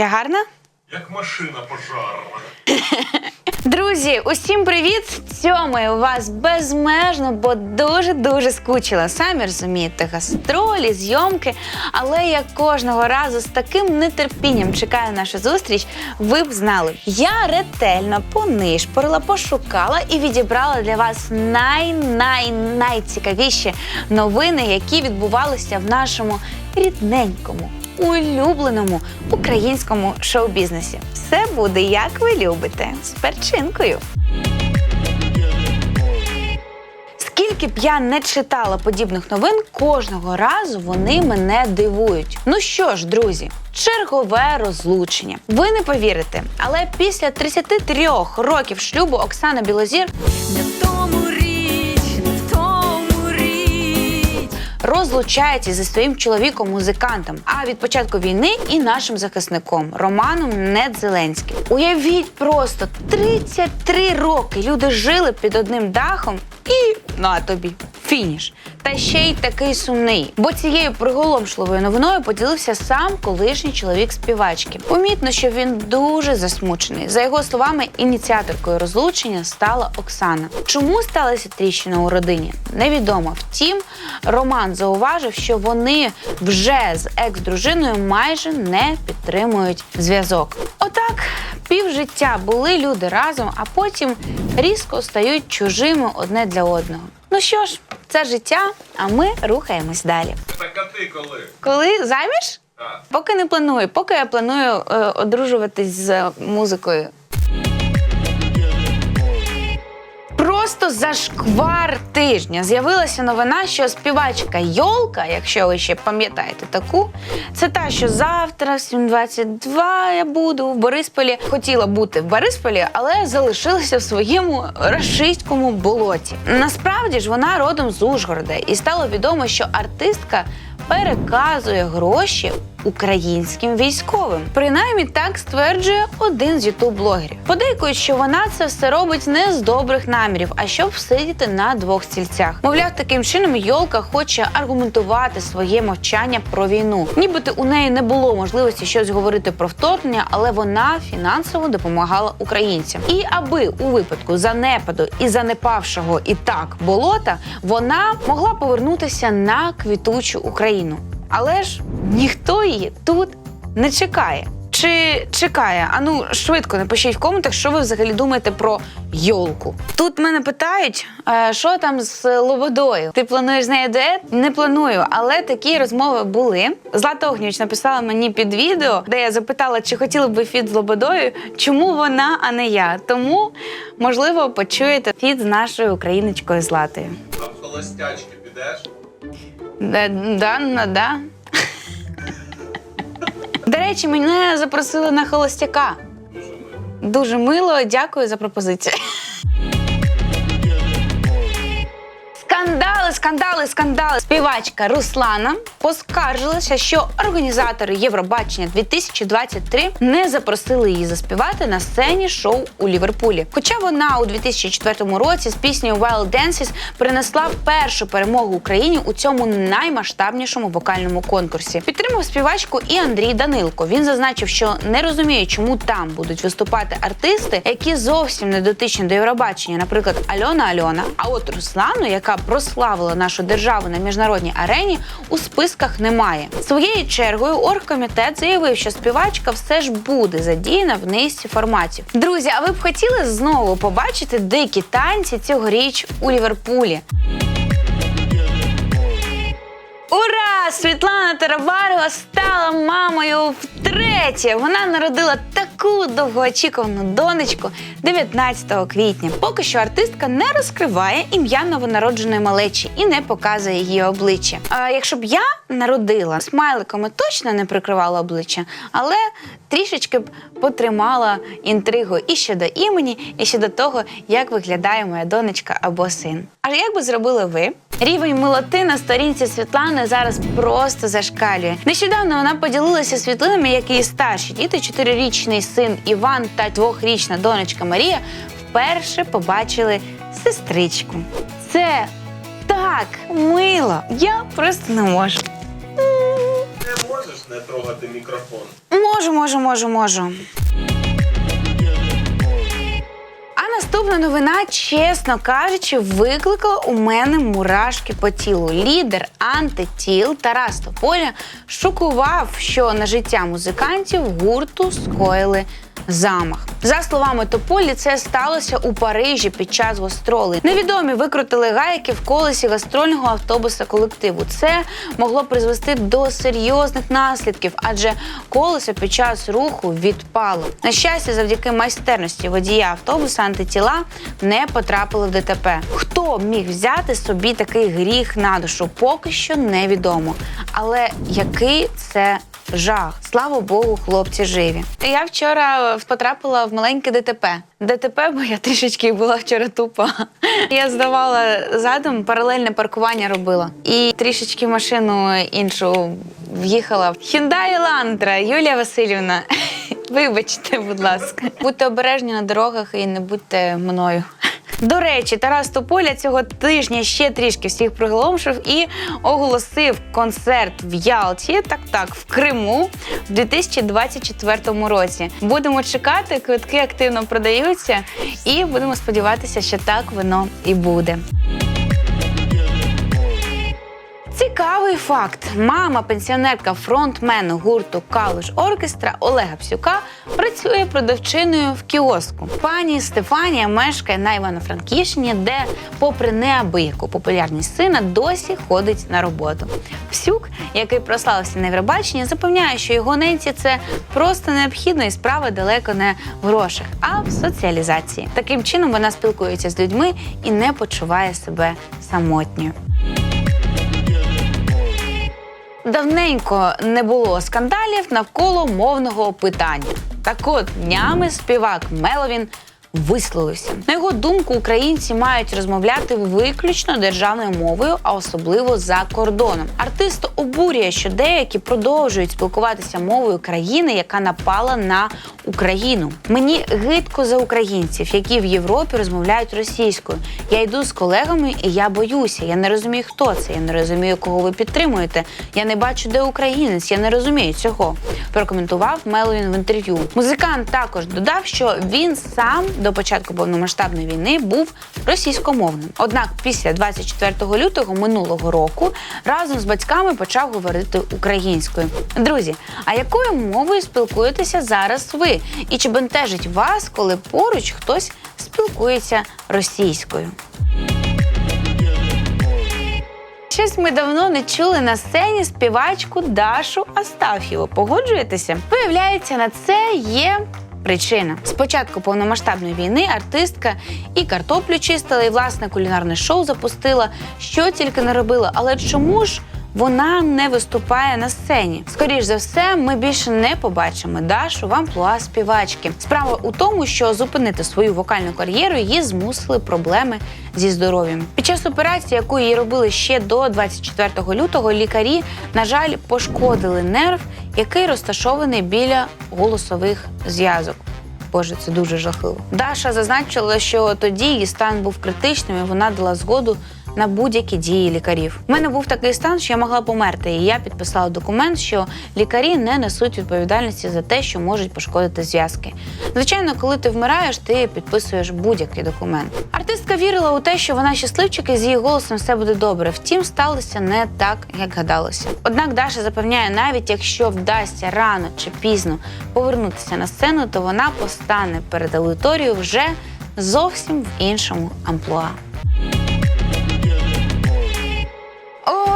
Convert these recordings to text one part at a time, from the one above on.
Я гарна? Як машина пожарна. Друзі, усім привіт! Цьомаю вас безмежно, бо дуже-дуже скучила. Самі розумієте, гастролі, зйомки. Але я кожного разу з таким нетерпінням чекаю нашу зустріч. Ви б знали. Я ретельно понишпорила, пошукала і відібрала для вас най-най-найцікавіші новини, які відбувалися в нашому рідненькому, улюбленому українському шоу-бізнесі. Все буде як ви любите, з перчинкою. Скільки б я не читала подібних новин, кожного разу вони мене дивують. Ну що ж, друзі, чергове розлучення. Ви не повірите, але після 33 років шлюбу Оксана Білозір розлучається зі своїм чоловіком-музикантом, а від початку війни і нашим захисником Романом Недзеленським. Уявіть просто 33 роки люди жили під одним дахом і на тобі. Фініш. Та ще й такий сумний. Бо цією приголомшливою новиною поділився сам колишній чоловік співачки. Помітно, що він дуже засмучений. За його словами, ініціаторкою розлучення стала Оксана. Чому сталася тріщина у родині? Невідомо. Втім, Роман зауважив, що вони вже з екс-дружиною майже не підтримують зв'язок. Отак, півжиття були люди разом, а потім різко стають чужими одне для одного. Ну що ж, це життя, а ми рухаємось далі. Так а ти коли? Коли заміж? Так. Поки не планую. Поки я планую е, одружуватись з музикою. Просто зашквар тижня з'явилася новина, що співачка Йолка, якщо ви ще пам'ятаєте таку, це та, що завтра, в 7.22 я буду в Борисполі. Хотіла бути в Борисполі, але залишилася в своєму рашистському болоті. Насправді ж вона родом з Ужгорода, і стало відомо, що артистка переказує гроші українським військовим. Принаймні так стверджує один з ютуб-блогерів. Подейкують, що вона це все робить не з добрих намірів, а щоб всидіти на двох стільцях. Мовляв, таким чином Йолка хоче аргументувати своє мовчання про війну. Нібито у неї не було можливості щось говорити про вторгнення, але вона фінансово допомагала українцям. І аби у випадку занепаду і занепавшого і так болота вона могла повернутися на квітучу Україну. Але ж ніхто її тут не чекає. Чи чекає? Ану, швидко напишіть в коментах, що ви взагалі думаєте про йолку. Тут мене питають, е, що там з Лободою. Ти плануєш з нею дует? Не планую, але такі розмови були. Злата Огнєвіч написала мені під відео, де я запитала, чи хотіли б ви фіт з Лободою, чому вона, а не я. Тому, можливо, почуєте фіт з нашою україночкою Златою. А холостячки підеш? Да, да, ну. До речі, мене запросили на холостяка. Дуже мило, дякую за пропозицію. Скандали, скандали, скандали. Співачка Руслана поскаржилася, що організатори Євробачення 2023 не запросили її заспівати на сцені шоу у Ліверпулі. Хоча вона у 2004 році з піснею Wild Dances принесла першу перемогу Україні у цьому наймасштабнішому вокальному конкурсі. Підтримав співачку і Андрій Данилко. Він зазначив, що не розуміє, чому там будуть виступати артисти, які зовсім не дотичні до Євробачення, наприклад, Альона Альона. А от Руслану, яка прославила нашу державу на міжнародній арені, у списках немає. Своєю чергою оргкомітет заявив, що співачка все ж буде задіяна в низці форматів. Друзі, а ви б хотіли знову побачити дикі танці цьогоріч у Ліверпулі? Ура! Світлана Тарабарова стала мамою втретє. Вона народила таку довгоочікувану донечку 19 квітня. Поки що артистка не розкриває ім'я новонародженої малечі і не показує її обличчя. А якщо б я народила смайликами, точно не прикривала обличчя, але трішечки б потримала інтригу і щодо імені, і щодо того, як виглядає моя донечка або син. А як би зробили ви? Рівень милоти на сторінці Світлани зараз просто зашкалює. Нещодавно вона поділилася світлинами, як її старші діти, чотирирічний син Іван та двохрічна донечка Марія, вперше побачили сестричку. Це так мило. Я просто не можу. Не можеш не трогати мікрофон. Можу, можу, можу, можу. Наступна новина, чесно кажучи, викликала у мене мурашки по тілу. Лідер антитіл Тарас Тополя шокував, що на життя музикантів гурту скоїли замах. За словами Тополі, це сталося у Парижі під час гастролей. Невідомі викрутили гайки в колесі гастрольного автобуса колективу. Це могло призвести до серйозних наслідків, адже колесо під час руху відпало. На щастя, завдяки майстерності водія автобуса антитіла не потрапили в ДТП. Хто міг взяти собі такий гріх на душу, поки що невідомо. Але який це жах? Слава Богу, хлопці живі. Я вчора потрапила в маленьке ДТП. ДТП, бо я трішечки була вчора тупа. Я здавала задом, паралельне паркування робила. І трішечки в машину іншу в'їхала. Hyundai Elantra, Юлія Васильівна. Вибачте, будь ласка. Будьте обережні на дорогах і не будьте мною. До речі, Тарас Тополя цього тижня ще трішки всіх приголомшив і оголосив концерт в Ялті, так так, в Криму в 2024 році. Будемо чекати, квитки активно продаються, і будемо сподіватися, що так воно і буде. Цікавий факт: мама пенсіонерка фронтмену гурту Калуш Оркестра Олега Псюка працює продавчиною в кіоску. Пані Стефанія мешкає на Івано-Франківщині, де, попри неабияку популярність сина, досі ходить на роботу. Псюк, який прославився на Євробаченні, запевняє, що його ненці це просто необхідно і справа далеко не в грошах, а в соціалізації. Таким чином вона спілкується з людьми і не почуває себе самотньою. Давненько не було скандалів навколо мовного питання. Так от днями співак Меловін висловився. На його думку, українці мають розмовляти виключно державною мовою, а особливо за кордоном. Артист обурює, що деякі продовжують спілкуватися мовою країни, яка напала на Україну. Мені гидко за українців, які в Європі розмовляють російською. Я йду з колегами, і я боюся. Я не розумію, хто це. Я не розумію, кого ви підтримуєте. Я не бачу, де українець. Я не розумію цього. Прокоментував Меловін в інтерв'ю. Музикант також додав, що він сам до початку повномасштабної війни був російськомовним. Однак після 24 лютого минулого року разом з батьками почав говорити українською. Друзі, а якою мовою спілкуєтеся зараз ви? І чи бентежить вас, коли поруч хтось спілкується російською? Щось ми давно не чули на сцені співачку Дашу Астафєву. Погоджуєтеся? Виявляється, на це є. Причина спочатку повномасштабної війни артистка і картоплю чистила, і власне кулінарне шоу запустила, що тільки не робила. Але чому ж вона не виступає на сцені? Скоріш за все, ми більше не побачимо Дашу в амплуа співачки. Справа у тому, що зупинити свою вокальну кар'єру її змусили проблеми зі здоров'ям. Під час операції, яку їй робили ще до 24 лютого, лікарі, на жаль, пошкодили нерв, який розташований біля голосових зв'язок. Боже, це дуже жахливо. Даша зазначила, що тоді її стан був критичним, і вона дала згоду на будь-які дії лікарів. У мене був такий стан, що я могла померти, і я підписала документ, що лікарі не несуть відповідальності за те, що можуть пошкодити зв'язки. Звичайно, коли ти вмираєш, ти підписуєш будь-який документ. Артистка вірила у те, що вона щасливчик і з її голосом все буде добре. Втім, сталося не так, як гадалося. Однак Даша запевняє, навіть якщо вдасться рано чи пізно повернутися на сцену, то вона постане перед аудиторією вже зовсім в іншому амплуа.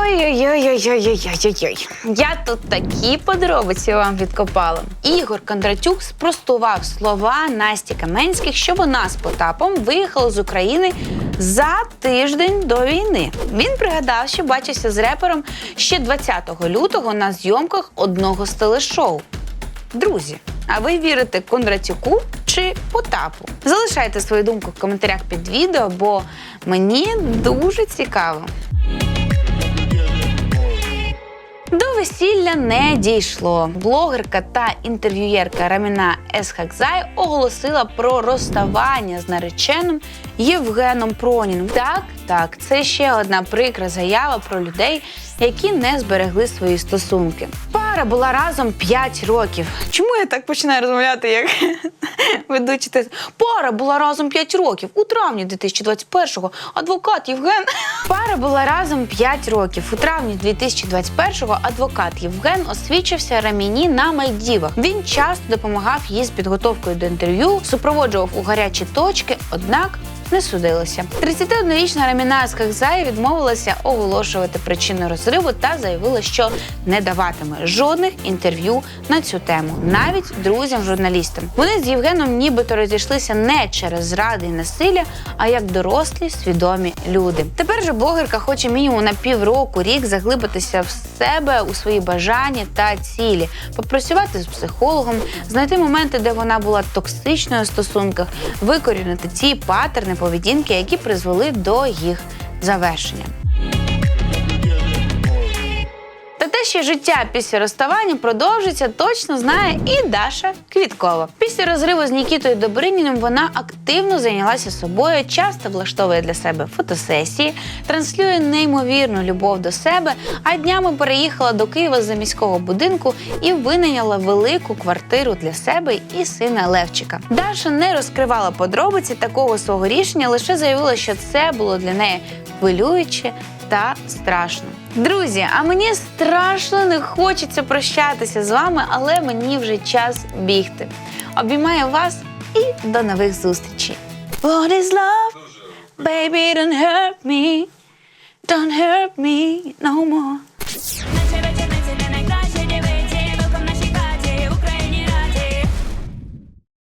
Ой-ой-ой-ой-ой-ой-ой-ой. Я тут такі подробиці вам відкопала. Ігор Кондратюк спростував слова Насті Каменських, що вона з Потапом виїхала з України за тиждень до війни. Він пригадав, що бачився з репером ще 20 лютого на зйомках одного з телешоу. Друзі, а ви вірите Кондратюку чи Потапу? Залишайте свою думку в коментарях під відео, бо мені дуже цікаво. До весілля не дійшло. Блогерка та інтерв'юєрка Раміна Есхакзай оголосила про розставання з нареченим Євгеном Проніним. Так, так, це ще одна прикра заява про людей, які не зберегли свої стосунки. Пара була разом 5 років. Чому я так починаю розмовляти, як ведучий тест? Пара була разом 5 років. У травні 2021-го адвокат Євген. Пара була разом 5 років. У травні 2021-го адвокат Євген освічився Раміні на Мальдівах. Він часто допомагав їй з підготовкою до інтерв'ю, супроводжував у гарячі точки, однак не судилося. 31-річна Раміна Скахзай відмовилася оголошувати причину розриву та заявила, що не даватиме жодних інтерв'ю на цю тему, навіть друзям-журналістам. Вони з Євгеном нібито розійшлися не через зради і насилля, а як дорослі свідомі люди. Тепер же блогерка хоче мінімум на півроку, рік заглибитися в себе у свої бажання та цілі, попрацювати з психологом, знайти моменти, де вона була токсичною у стосунках, викорінити ті патерни поведінки, які призвели до їх завершення. Та життя після розставання продовжиться, точно знає і Даша Квіткова. Після розриву з Нікітою Добриніним вона активно зайнялася собою, часто влаштовує для себе фотосесії, транслює неймовірну любов до себе. А днями переїхала до Києва з заміського будинку і винайняла велику квартиру для себе і сина Левчика. Даша не розкривала подробиці такого свого рішення, лише заявила, що це було для неї хвилююче та страшно. Друзі, а мені страшно не хочеться прощатися з вами, але мені вже час бігти. Обіймаю вас і до нових зустрічей. What is love? Baby, don't hurt me. Don't hurt me no more.